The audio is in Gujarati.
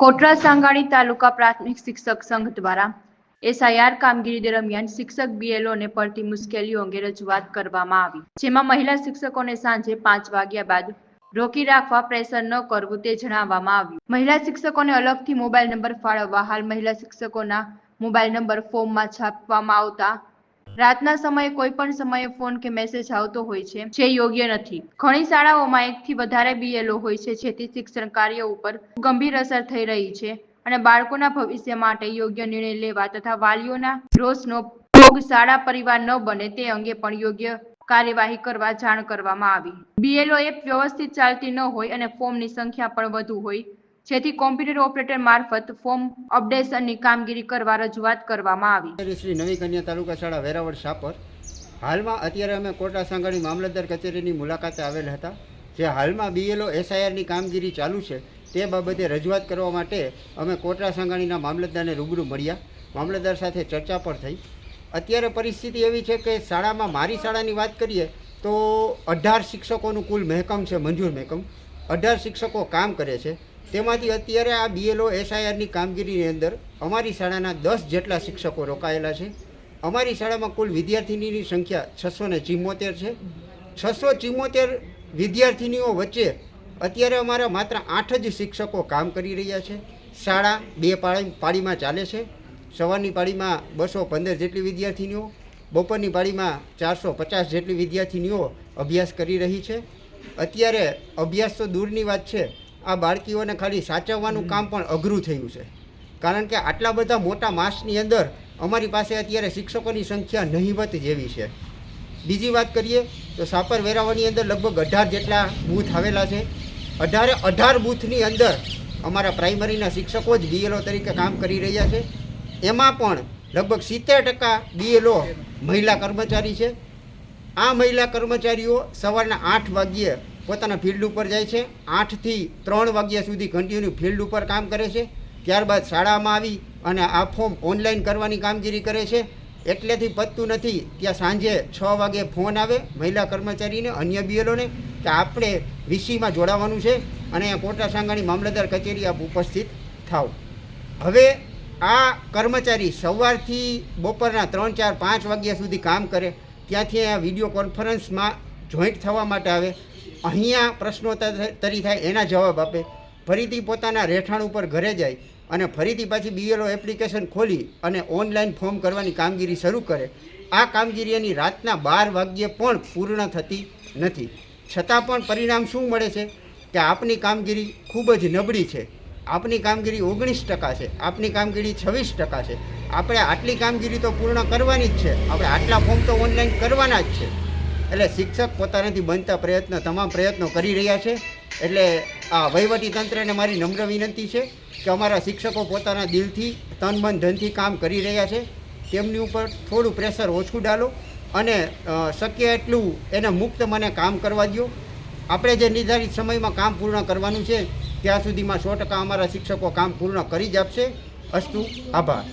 કોટરા સાંગાણી તાલુકા પ્રાથમિક શિક્ષક સંઘ દ્વારા એસઆઈઆર કામગીરી દરમિયાન શિક્ષક બીએલઓને પડતી મુશ્કેલીઓ અંગે રજૂઆત કરવામાં આવી. જેમાં મહિલા શિક્ષકોને સાંજે પાંચ વાગ્યા બાદ રોકી રાખવા પ્રેશર ન કરવું તે જણાવવામાં આવ્યું. મહિલા શિક્ષકોને અલગથી મોબાઈલ નંબર ફાળવવા હાલ મહિલા શિક્ષકોના મોબાઈલ નંબર ફોર્મમાં છાપવામાં આવતા રાતના સમયે કોઈ પણ સમયે ફોન કે મેસેજ આવતો હોય છે, જે યોગ્ય નથી. ઘણી શાળાઓમાં એકથી વધારે બીએલઓ હોય છે, જેથી શિક્ષણ કાર્ય ઉપર ગંભીર અસર થઈ રહી છે અને બાળકોના ભવિષ્ય માટે યોગ્ય નિર્ણય લેવા તથા વાલીઓના રોષનો ભોગ શાળા પરિવાર ન બને તે અંગે પણ યોગ્ય કાર્યવાહી કરવા જાણ કરવામાં આવી. બીએલઓ એપ વ્યવસ્થિત ચાલતી ન હોય અને ફોર્મની સંખ્યા પણ વધુ હોય જેથી કોમ્પ્યુટર ઓપરેટર મારફત ફોર્મ અપડેશનની કામગીરી કરવા રજૂઆત કરવામાં આવી. શ્રી નવી કન્યા તાલુકા શાળા વેરાવળ શાપર હાલમાં અત્યારે અમે કોટા સાંગાણી મામલતદાર કચેરીની મુલાકાતે આવેલ હતા. જે હાલમાં બીએલઓ એસઆઈઆરની કામગીરી ચાલુ છે તે બાબતે રજૂઆત કરવા માટે અમે કોટરા સાંગાણીના મામલતદારને રૂબરૂ મળ્યા. મામલતદાર સાથે ચર્ચા પણ થઈ. અત્યારે પરિસ્થિતિ એવી છે કે શાળામાં મારી શાળાની વાત કરીએ તો અઢાર શિક્ષકોનું કુલ મહેકમ છે મંજૂર મહેકમ. અઢાર શિક્ષકો કામ કરે છે. તેમાંથી અત્યારે આ બીએલઓ એસઆઈઆરની કામગીરીની અંદર અમારી શાળાના દસ જેટલા શિક્ષકો રોકાયેલા છે. અમારી શાળામાં કુલ વિદ્યાર્થીનીની સંખ્યા છસો ને ચિમ્મોતેર છે. છસો ચિમ્મોતેર વિદ્યાર્થીનીઓ વચ્ચે અત્યારે અમારા માત્ર આઠ જ શિક્ષકો કામ કરી રહ્યા છે. શાળા બે પાળી, પાળીમાં ચાલે છે. સવારની પાળીમાં બસો પંદર જેટલી વિદ્યાર્થીનીઓ, બપોરની પાળીમાં ચારસો પચાસ જેટલી વિદ્યાર્થીનીઓ અભ્યાસ કરી રહી છે. અત્યારે અભ્યાસ તો દૂરની વાત છે આ બાળકીઓને ખાલી સાચવવાનું કામ પણ અઘરું થયું છે. કારણ કે આટલા બધા મોટા માસની અંદર અમારી પાસે અત્યારે શિક્ષકોની સંખ્યા નહીવત જેવી છે. બીજી વાત કરીએ તો સાપર વેરાવાની અંદર લગભગ અઢાર જેટલા બૂથ આવેલા છે. અઢારે અઢાર બૂથની અંદર અમારા પ્રાઇમરીના શિક્ષકો જ બીએલઓ તરીકે કામ કરી રહ્યા છે. એમાં પણ લગભગ સિત્તેર ટકા બીએલઓ મહિલા કર્મચારી છે. આ મહિલા કર્મચારીઓ સવારના આઠ વાગ્યે પોતાના ફિલ્ડ ઉપર જાય છે. આઠથી ત્રણ વાગ્યા સુધી કન્ટિન્યુ ફિલ્ડ ઉપર કામ કરે છે. ત્યારબાદ શાળામાં આવી અને આ ફોર્મ ઓનલાઈન કરવાની કામગીરી કરે છે. એટલેથી પતતું નથી ત્યાં સાંજે છ વાગે ફોન આવે મહિલા કર્મચારીને, અન્ય બીએલોને કે આપણે વીસીમાં જોડાવાનું છે અને કોટા સાંગાણી મામલતદાર કચેરી આપ ઉપસ્થિત થાવ હવે આ કર્મચારી સવારથી બપોરના ત્રણ, ચાર, પાંચ વાગ્યા સુધી કામ કરે. ત્યાંથી અહીંયા વીડિયો કોન્ફરન્સમાં જોઈન્ટ થવા માટે આવે. અહીંયા પ્રશ્નોત્તરી થાય, એના જવાબ આપે. ફરીથી પોતાના રહેઠાણ ઉપર ઘરે જાય અને ફરીથી પાછી બીએલઓ એપ્લિકેશન ખોલી અને ઓનલાઈન ફોર્મ કરવાની કામગીરી શરૂ કરે. આ કામગીરી એની રાતના બાર વાગ્યે પણ પૂર્ણ થતી નથી. છતાં પણ પરિણામ શું મળે છે? કે આપની કામગીરી ખૂબ જ નબળી છે. આપની કામગીરી ઓગણીસ ટકા છે. આપની કામગીરી છવ્વીસ ટકા છે. આપણે આટલી કામગીરી તો પૂર્ણ કરવાની જ છે. આપણે આટલા ફોર્મ તો ઓનલાઈન કરવાના જ છે. એટલે શિક્ષક પોતાનાથી બનતા પ્રયત્ન, તમામ પ્રયત્નો કરી રહ્યા છે. એટલે આ વહીવટી તંત્રને મારી નમ્ર વિનંતી છે કે અમારા શિક્ષકો પોતાના દિલથી, તન, મન, ધનથી કામ કરી રહ્યા છે. તેમની ઉપર થોડું પ્રેશર ઓછું ડાલો અને શક્ય એટલું એને મુક્ત મને કામ કરવા દો આપણે જે નિર્ધારિત સમયમાં કામ પૂર્ણ કરવાનું છે, ત્યાં સુધીમાં સો ટકા અમારા શિક્ષકો કામ પૂર્ણ કરી જ આપશે. અસ્તુ, આભાર.